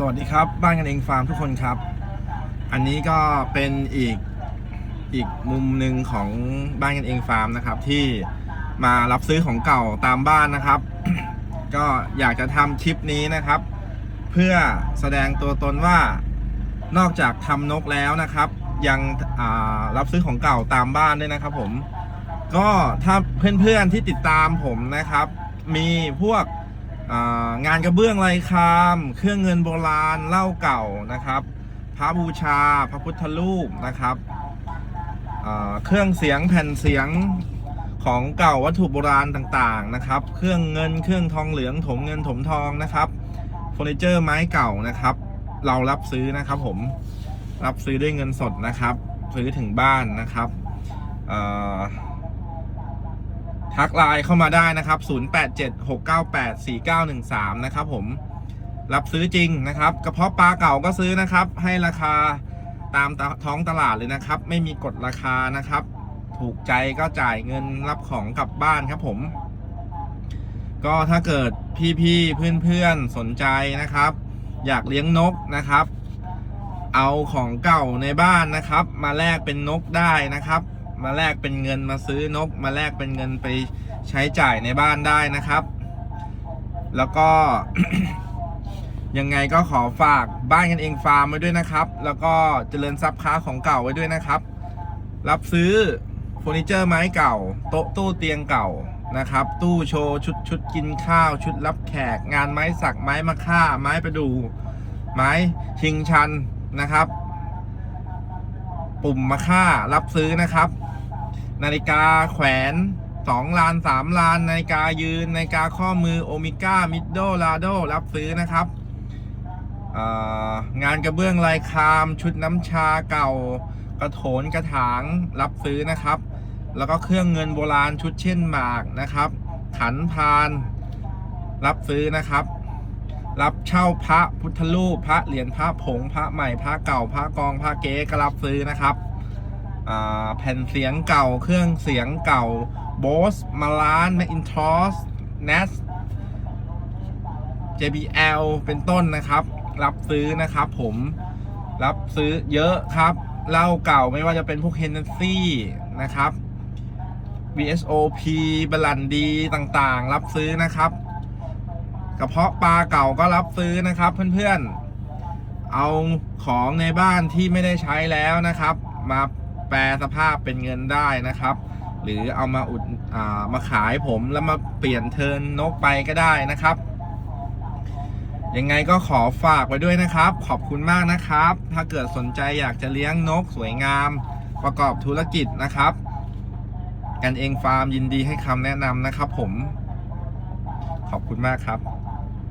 สวัสดีครับ บ้านกันเองฟาร์มทุกคนครับ อันนี้ก็เป็นอีกอีกมุมหนึ่งของบ้านกันเองฟาร์มนะครับ ที่มารับซื้อของเก่าตามบ้านนะครับ ก็อยากจะทำคลิปนี้นะครับ เพื่อแสดงตัวตนว่านอกจากทำนกแล้วนะครับ ยังรับซื้อของเก่าตามบ้านด้วยนะครับ ผม ก็ถ้าเพื่อนๆที่ติดตามผมนะครับ มีพวก งานกระเบื้องลายคาม เครื่องเงินโบราณเหล้าเก่านะครับ พระบูชา พระพุทธรูปนะครับเครื่องเสียงแผ่นเสียงของเก่าวัตถุโบราณต่างๆนะครับ เครื่องเงินเครื่องทองเหลืองถมเงินถมทองนะครับเฟอร์นิเจอร์ไม้เก่านะครับ เรารับซื้อนะครับผมรับซื้อด้วยเงินสดนะครับ ซื้อถึงบ้านนะครับ ทักไลน์เข้ามาได้นะครับ 0876984913 นะครับผมรับซื้อจริงนะครับ กระเพาะปลาเก่าก็ซื้อนะครับ ให้ราคาตามท้องตลาดเลยนะครับ ไม่มีกฎราคานะครับ ถูกใจก็จ่ายเงินรับของกลับบ้านครับผม ก็ถ้าเกิดพี่ๆเพื่อนๆสนใจนะครับ อยากเลี้ยงนกนะครับ เอาของเก่าในบ้านนะครับ มาแลกเป็นนกได้นะครับ มาแลกเป็นเงินมาซื้อนก มาแลกเป็นเงินไปใช้จ่ายในบ้านได้นะครับ แล้วก็ ยังไงก็ขอฝากบ้านกันเองฟาร์มไว้ด้วยนะครับ แล้วก็เจริญทรัพย์ค้าของเก่าไว้ด้วยนะครับ รับซื้อเฟอร์นิเจอร์ไม้เก่า โต๊ะตู้เตียงเก่านะครับ ตู้โชว์ชุดชุดกินข้าว ชุดรับแขก งานไม้สักไม้มะค่า ไม้ประดู ไม้ชิงชันนะครับ ปุ่มมาค่ารับซื้อนะครับ นาฬิกาแขวนสองลานสามลานนาฬิกายืนนาฬิกาข้อมือโอมิก้ามิดโดลาโดรับซื้อนะครับงานกระเบื้องลายคาม ชุดน้ำชาเก่า กระโถนกระถางรับซื้อนะครับ แล้วก็เครื่องเงินโบราณชุดเช่นหมากนะครับ ขันพาน รับซื้อนะครับ รับเช่าพระพุทธรูปพระเหรียญพระผงพระใหม่พระเก่าพระกองพระเก๊ก็รับซื้อนะครับแผ่นเสียงเก่าเครื่องเสียงเก่าโบสมาลานแม c อินทรอสเนส JBL เป็นต้นนะครับ รับซื้อนะครับผมรับซื้อเยอะครับเหล้าเก่าไม่ว่าจะเป็นพวกเฮนเนซี่นะครับ VSOP บลันดีต่างๆ รับซื้อนะครับ กระเพาะปลาเก่าก็รับซื้อนะครับ เพื่อนๆ เอาของในบ้านที่ไม่ได้ใช้แล้วนะครับ มาแปลสภาพเป็นเงินได้นะครับ หรือเอามาอุดอ่ามาขายผมแล้วมาเปลี่ยนเทินนกไปก็ได้นะครับ ยังไงก็ขอฝากไว้ด้วยนะครับ ขอบคุณมากนะครับ ถ้าเกิดสนใจอยากจะเลี้ยงนกสวยงาม ประกอบธุรกิจนะครับ กันเองฟาร์มยินดีให้คำแนะนำนะครับ ผม ขอบคุณมากครับ